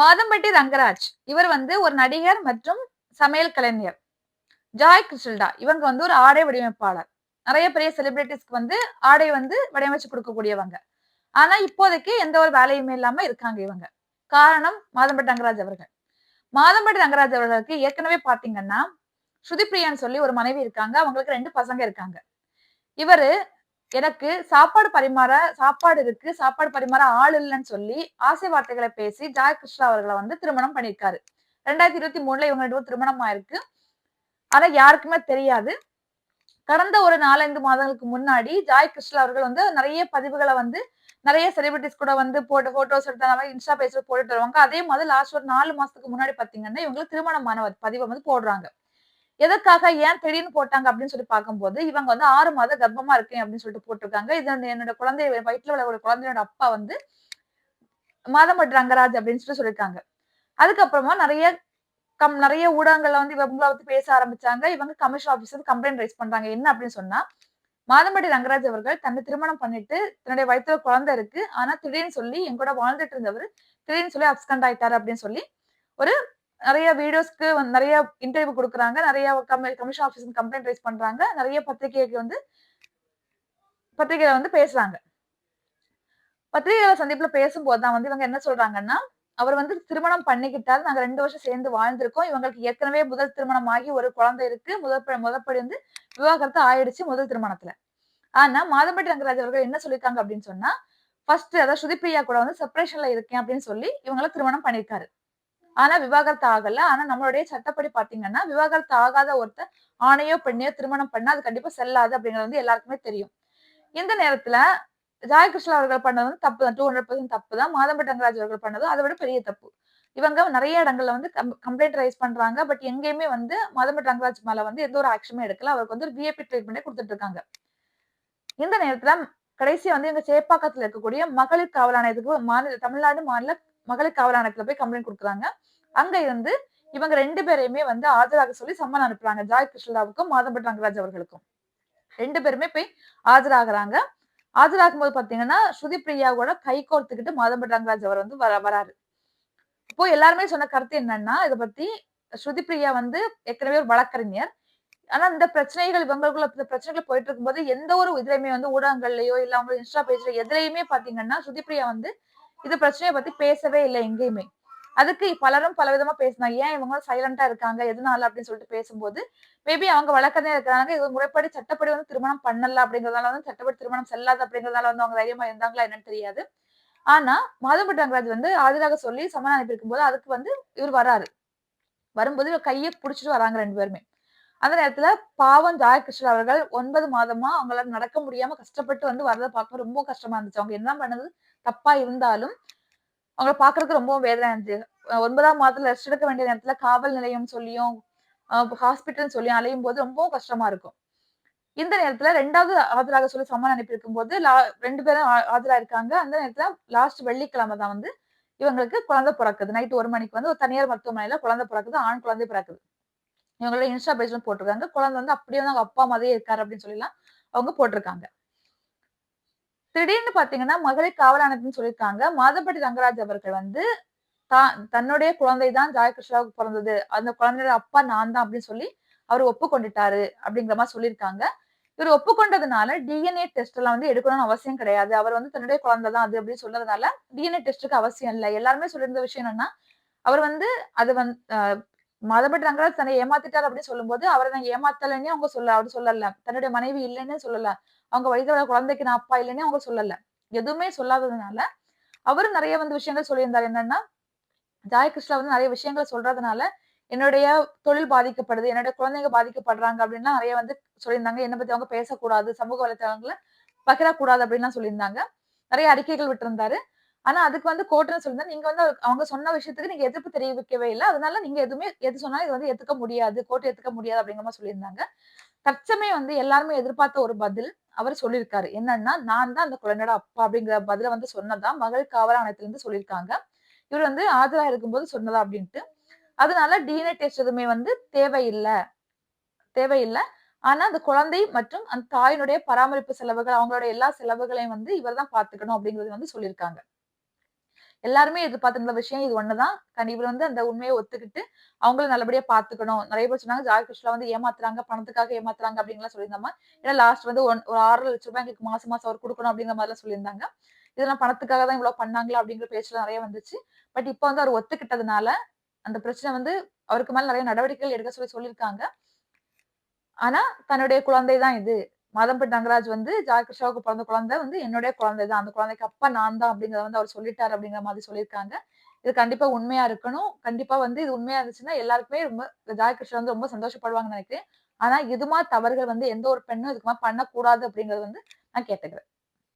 மாதம்பட்டி ரங்கராஜ். இவர் வந்து ஒரு நடிகர் மற்றும் சமையல் கலைஞர். ஜாய் கிருஷ்ணல்டா இவங்க வந்து ஒரு ஆடை வடிவமைப்பாளர். நிறைய பெரிய செலிபிரிட்டிஸ்க்கு வந்து ஆடை வந்து வடிவமைச்சு கொடுக்கக்கூடியவங்க. ஆனா இப்போதைக்கு எந்த ஒரு வேலையுமே இல்லாம இருக்காங்க இவங்க. காரணம் மாதம்பட்டி ரங்கராஜ் அவர்கள். மாதம்பட்டி ரங்கராஜ் அவர்களுக்கு ஏற்கனவே பாத்தீங்கன்னா ஸ்ருதிப்ரியான்னு சொல்லி ஒரு மனைவி இருக்காங்க. அவங்களுக்கு ரெண்டு பசங்க இருக்காங்க. இவரு எனக்கு சாப்பாடு பரிமாற சாப்பாடு இருக்கு சாப்பாடு பரிமாற ஆள் இல்லைன்னு சொல்லி ஆசை வார்த்தைகளை பேசி ஜாய் கிருஷ்ணா அவர்களை வந்து திருமணம் பண்ணியிருக்காரு. ரெண்டாயிரத்தி இருபத்தி மூணுல இவங்க ரெண்டு திருமணம் ஆயிருக்கு. ஆனா யாருக்குமே தெரியாது. கடந்த ஒரு நாலஞ்சு மாதங்களுக்கு முன்னாடி ஜாய் கிருஷ்ணா அவர்கள் வந்து நிறைய பதிவுகளை வந்து நிறைய செலிபிரிட்டிஸ் கூட வந்து போட்டு போட்டோஸ் எடுத்த இன்ஸ்டா பேஸ்ல போட்டுட்டு வருவாங்க. அதே மாதிரி லாஸ்ட் ஒரு நாலு மாசத்துக்கு முன்னாடி பாத்தீங்கன்னா இவங்களுக்கு திருமணமான பதிவை வந்து போடுறாங்க. எதற்காக ஏன் திடீர்னு போட்டாங்க அப்படின்னு சொல்லி பார்க்கும்போது இவங்க வந்து ஆறு மாதம் கர்ப்பமா இருக்கேன் அப்படின்னு சொல்லிட்டு போட்டிருக்காங்க. இது வந்து என்னோட குழந்தை வயிற்றுல உள்ள ஒரு குழந்தையோட அப்பா வந்து மாதம்பட்டி ரங்கராஜ் அப்படின்னு சொல்லி சொல்லியிருக்காங்க அதுக்கப்புறமா நிறைய கம் நிறைய ஊடகங்கள்ல வந்து இவங்களை வந்து பேச ஆரம்பிச்சாங்க. இவங்க கமிஷன் ஆஃபீஸர் கம்ப்ளைண்ட் ரைஸ் பண்றாங்க. என்ன அப்படின்னு சொன்னா மாதம்பட்டி ரங்கராஜ் அவர்கள் தன்னை திருமணம் பண்ணிட்டு தன்னுடைய வயிற்றுல குழந்தை இருக்கு. ஆனா திடீர்னு சொல்லி என் கூட வாழ்ந்துட்டு இருந்தவர் திடீர்னு சொல்லி அப்சண்ட் ஆயிட்டாரு அப்படின்னு சொல்லி ஒரு நிறைய வீடியோஸ்க்கு நிறைய இன்டர்வியூ கொடுக்குறாங்க. நிறைய கமிஷன் ஆஃபீஸ் கம்ப்ளைண்ட் ரைஸ் பண்றாங்க. நிறைய பத்திரிகைக்கு வந்து பத்திரிகையில வந்து பேசுறாங்க. பத்திரிகையில சந்திப்புல பேசும்போது தான் வந்து இவங்க என்ன சொல்றாங்கன்னா அவர் வந்து திருமணம் பண்ணிக்கிட்டாரு. நாங்க ரெண்டு வருஷம் சேர்ந்து வாழ்ந்திருக்கோம். இவங்களுக்கு ஏற்கனவே முதல் திருமணம் ஆகி ஒரு குழந்தை இருக்கு. முதல் முதற்படி வந்து விவாகரத்து ஆயிடுச்சு முதல் திருமணத்துல. ஆனா மாதம்பட்டி ரங்கராஜ் அவர்கள் என்ன சொல்லியிருக்காங்க அப்படின்னு சொன்னா ஃபர்ஸ்ட் அதாவது ஸ்ருதிப்பிரியா கூட வந்து செப்பரேஷன்ல இருக்கேன் அப்படின்னு சொல்லி இவங்களை திருமணம் பண்ணியிருக்காரு. ஆனா விவாகரத்து ஆகல. ஆனா நம்மளுடைய சட்டப்படி பாத்தீங்கன்னா விவாகரத்து ஆகாத ஒருத்தர் ஆணையோ பெண்ணையோ திருமணம் பண்ணா அது கண்டிப்பா செல்லாது அப்படிங்கிறது வந்து எல்லாருக்குமே தெரியும். இந்த நேரத்துல ஜாயகிருஷ்ணா அவர்கள் பண்ணது வந்து தப்பு தான். டூ ஹண்ட்ரட் பர்சன்ட் தப்பு தான். மாதம்பட்டி ரங்கராஜ் அவர்கள் பண்ணது அதை விட பெரிய தப்பு. இவங்க நிறைய இடங்கள்ல வந்து கம்ப்ளைண்ட் ரைஸ் பண்றாங்க. பட் எங்கேயுமே வந்து மாதம்ப ரங்கராஜ் மேல வந்து எந்த ஒரு ஆக்ஷனுமே எடுக்கல. அவருக்கு வந்து ஒரு விஐபி ட்ரீட்மெண்டே கொடுத்துட்டு இருக்காங்க. இந்த நேரத்துல கடைசியா வந்து எங்க சேப்பாக்கத்துல இருக்கக்கூடிய மகளிர் காவல் ஆணையத்துக்கு மாநில தமிழ்நாடு மாநில மகளிர் காவல் ஆணையத்துல போய் கம்ப்ளைண்ட் கொடுக்குறாங்க. அங்க இருந்து இவங்க ரெண்டு பேரையுமே வந்து ஆஜராக சொல்லி சம்மன் அனுப்புறாங்க. ஜாய் கிருஷ்ணராவுக்கும் மாதம்பட் ரங்கராஜ் அவர்களுக்கும். ரெண்டு பேருமே போய் ஆஜராகிறாங்க. ஆஜராகும் போது பாத்தீங்கன்னா ஸ்ருதி பிரியாவோட கை கோர்த்துக்கிட்டு மாதம்பட் ரங்கராஜ் அவர் வந்து வர வராரு. இப்போ எல்லாருமே சொன்ன கருத்து என்னன்னா இதை பத்தி ஸ்ருதி பிரியா வந்து ஏற்கனவே ஒரு வழக்கறிஞர். ஆனா இந்த பிரச்சனைகள் இவங்களுக்குள்ள இந்த பிரச்சனைகள் போயிட்டு இருக்கும்போது எந்த ஒரு இதுலயுமே வந்து ஊடகங்கள்லயோ இல்ல அவங்க இன்ஸ்டா பேஜ்ல எதுலயுமே பாத்தீங்கன்னா ஸ்ருதி பிரியா வந்து இது பிரச்சனையை பத்தி பேசவே இல்லை எங்கேயுமே. அதுக்கு பலரும் பல விதமா பேசினாங்க. ஏன் இவங்க சைலண்டா இருக்காங்க? எதனால அப்படின்னு சொல்லிட்டு பேசும்போது மேபி அவங்க வழக்கதே இருக்கிறாங்க. இது முறைப்படி சட்டப்படி வந்து திருமணம் பண்ணல அப்படிங்கறதால வந்து சட்டப்படி திருமணம் செல்லாது அப்படிங்கறதால வந்து அவங்க தைரியமா இருந்தாங்களா என்னன்னு தெரியாது. ஆனா மாதம்பட்டங்கராஜ் வந்து ஆதிராக சொல்லி சமன் அனுப்பியிருக்கும் போது அதுக்கு வந்து இவர் வராரு. வரும்போது இவர் கையை புடிச்சிட்டு வராங்க ரெண்டு பேருமே. அந்த நேரத்துல பாவம் ஜாயகிருஷ்ணன் அவர்கள் ஒன்பது மாதமா அவங்களால நடக்க முடியாம கஷ்டப்பட்டு வந்து வரதை பார்க்க ரொம்ப கஷ்டமா இருந்துச்சு. அவங்க என்ன பண்ணது? தப்பா இருந்தாலும் அவங்கள பாக்குறதுக்கு ரொம்ப வேதனை இருந்துச்சு ஒன்பதாம் மாதத்துல ரெஸ்ட் எடுக்க வேண்டிய நேரத்துல காவல் நிலையம் சொல்லியும் ஹாஸ்பிட்டல் சொல்லியும் அலையும் போது ரொம்பவும் கஷ்டமா இருக்கும். இந்த நேரத்துல ரெண்டாவது ஆஜராக சொல்லி சம்மன் அனுப்பியிருக்கும் போது ரெண்டு பேரும் ஆஜரா இருக்காங்க அந்த நேரத்துல லாஸ்ட் வெள்ளிக்கிழமை தான் வந்து இவங்களுக்கு குழந்தை பிறக்குது. நைட் ஒரு மணிக்கு வந்து ஒரு தனியார் மருத்துவமனையில குழந்தை பிறக்குது ஆண் குழந்தை பிறக்குது. இவங்களோட இன்ஸ்டா பேஜ்ல போட்டிருக்காங்க. குழந்தை வந்து அப்படியே வந்து அவங்க அப்பா மாதிரியே இருக்காரு அப்படின்னு சொல்லலாம் அவங்க போட்டிருக்காங்க. திடீர்னு பாத்தீங்கன்னா மகளிர் காவல் ஆணையத்தின்னு சொல்லியிருக்காங்க. மாதப்பட்டி ரங்கராஜ் அவர்கள் வந்து தான் தன்னுடைய குழந்தை தான் ஜாயகிருஷ்ணாவுக்கு பிறந்தது. அந்த குழந்தையோட அப்பா நான் தான் அப்படின்னு சொல்லி அவர் ஒப்புக்கொண்டுட்டாரு அப்படிங்கிற மாதிரி சொல்லியிருக்காங்க. இவர் ஒப்புக்கொண்டதுனால டிஎன்ஏ டெஸ்ட் எல்லாம் வந்து எடுக்கணும்னு அவசியம் கிடையாது. அவர் வந்து தன்னுடைய குழந்தை தான் அது அப்படின்னு சொன்னதுனால டிஎன்ஏ டெஸ்ட்டுக்கு அவசியம் இல்லை. எல்லாருமே சொல்லியிருந்த விஷயம் என்னன்னா அவர் வந்து அது வந்து மதப்பட்டு ரங்கராஜ் தன்னை ஏமாத்திட்டார் அப்படின்னு சொல்லும்போது அவரை நான் ஏமாத்தலைன்னே அவங்க சொல்ல அவர் சொல்லல. தன்னுடைய மனைவி இல்லைன்னு சொல்லல. அவங்க வயதோட குழந்தைக்கு நான் அப்பா இல்லைன்னு அவங்க சொல்லல. எதுவுமே சொல்லாததுனால அவரும் நிறைய வந்து விஷயங்கள் சொல்லியிருந்தார். என்னன்னா ஜாயகிருஷ்ணா வந்து நிறைய விஷயங்கள் சொல்றதுனால என்னுடைய தொழில் பாதிக்கப்படுது என்னுடைய குழந்தைங்க பாதிக்கப்படுறாங்க அப்படின்லாம் நிறைய வந்து சொல்லியிருந்தாங்க. என்னை பத்தி அவங்க பேசக்கூடாது சமூக வலைத்தளங்களை பகிரக்கூடாது அப்படின்லாம் சொல்லியிருந்தாங்க. நிறைய அறிக்கைகள் விட்டிருந்தாரு. ஆனா அதுக்கு வந்து கோர்ட்னு சொல்லுங்க. நீங்க வந்து அவங்க சொன்ன விஷயத்துக்கு நீங்க எதிர்ப்பு தெரிவிக்கவே இல்லை. அதனால நீங்க எதுவுமே எது சொன்னாலும் இது வந்து எதுக்க முடியாது. கோர்ட் எதுக்க முடியாது அப்படிங்கிற மாதிரி சொல்லியிருந்தாங்க. தற்சமயம் வந்து எல்லாருமே எதிர்பார்த்த ஒரு பதில் அவர் சொல்லியிருக்காரு. என்னன்னா நான் தான் அந்த குழந்தையோட அப்பா அப்படிங்கிற பதில வந்து சொன்னதா மகள் காவல் ஆணையத்திலிருந்து சொல்லியிருக்காங்க. இவர் வந்து ஆஜரா இருக்கும்போது சொன்னதா அப்படின்ட்டு. அதனால டிஎன்ஏ டெஸ்ட் எதுவுமே வந்து தேவையில்லை. தேவையில்லை. ஆனா அந்த குழந்தை மற்றும் அந்த தாயினுடைய பராமரிப்பு செலவுகள் அவங்களுடைய எல்லா செலவுகளையும் வந்து இவர் தான் பாத்துக்கணும் அப்படிங்கறது வந்து சொல்லியிருக்காங்க. எல்லாருமே எதிர்பார்த்திருந்த விஷயம். இது ஒண்ணுதான். கண்டிப்பா வந்து அந்த உண்மையை ஒத்துக்கிட்டு அவங்களும் நல்லபடியா பாத்துக்கணும். நிறைய பேர் சொன்னாங்க ஜாய் கிருஷ்ணா வந்து ஏமாத்துறாங்க பணத்துக்காக ஏமாத்துறாங்க அப்படிங்கலாம் சொல்லியிருந்தாங்க. ஏன்னா லாஸ்ட் வந்து ஒன் ஒரு ஆறு லட்ச ரூபாய் எங்களுக்கு மாசம் மாசம் அவர் கொடுக்கணும் அப்படிங்கிற மாதிரிலாம் சொல்லியிருந்தாங்க. இதெல்லாம் பணத்துக்காக தான் இவ்வளவு பண்ணாங்களா அப்படிங்கிற பேச்சுல நிறைய வந்துச்சு. பட் இப்போ வந்து அவர் ஒத்துக்கிட்டதுனால அந்த பிரச்சனை வந்து அவருக்கு மேல நிறைய நடவடிக்கைகள் எடுக்க சொல்லி சொல்லியிருக்காங்க. ஆனா தன்னுடைய குழந்தை தான் இது. மதம்பட் நங்கராஜ் வந்து ஜாகிருஷாவுக்கு பிறந்த குழந்தை வந்து என்னுடைய குழந்தை தான். அந்த குழந்தைக்கு அப்பா நான் தான் அப்படிங்கறத வந்து அவர் சொல்லிட்டாரு அப்படிங்கிற மாதிரி சொல்லியிருக்காங்க. இது கண்டிப்பா உண்மையா இருக்கணும். கண்டிப்பா வந்து இது உண்மையா இருந்துச்சுன்னா எல்லாருக்குமே ரொம்ப ஜாகிருஷ்ணா வந்து ரொம்ப சந்தோஷப்படுவாங்கன்னு நினைக்கிறேன். ஆனா இது மாதிரி தவறுகள் வந்து எந்த ஒரு பெண்ணும் இதுக்குமா பண்ணக்கூடாது அப்படிங்கறது வந்து நான் கேட்டுக்கிறேன்.